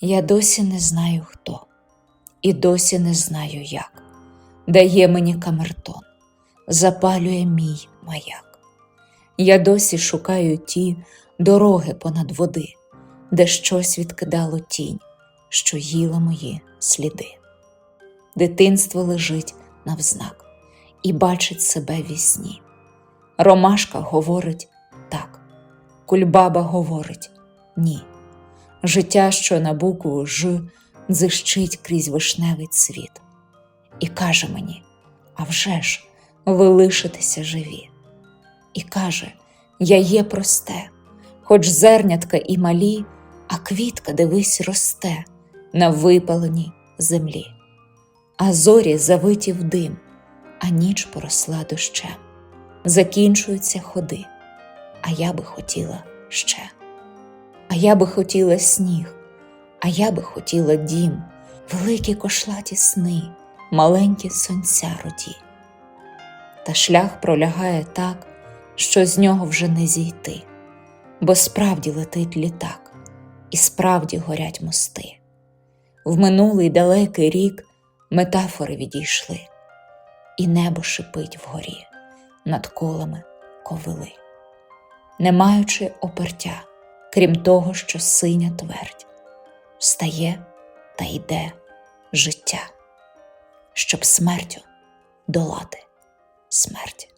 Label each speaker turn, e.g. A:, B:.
A: Я досі не знаю хто, і досі не знаю як. Дає мені камертон, запалює мій маяк. Я досі шукаю ті дороги понад води, де щось відкидало тінь, що їла мої сліди. Дитинство лежить навзнак і бачить себе вісні. Ромашка говорить так, кульбаба говорить ні. Життя, що на букву Ж дзищить крізь вишневий цвіт, і каже мені: а вже ж, ви лишитеся живі. І каже: Я є просте, хоч зернятка і малі, а квітка, дивись, росте на випаленій землі. А зорі завиті в дим, а ніч поросла дощем. Закінчуються ходи, а я би хотіла ще. Я би хотіла сніг, а я би хотіла дім, великі кошлаті сни, маленькі сонця роді. Та шлях пролягає так, що з нього вже не зійти, бо справді летить літак, і справді горять мости. В минулий далекий рік метафори відійшли, і небо шипить вгорі над колами ковили, не маючи опертя, крім того, що синя твердь, встає та йде життя, щоб смертю долати смерть.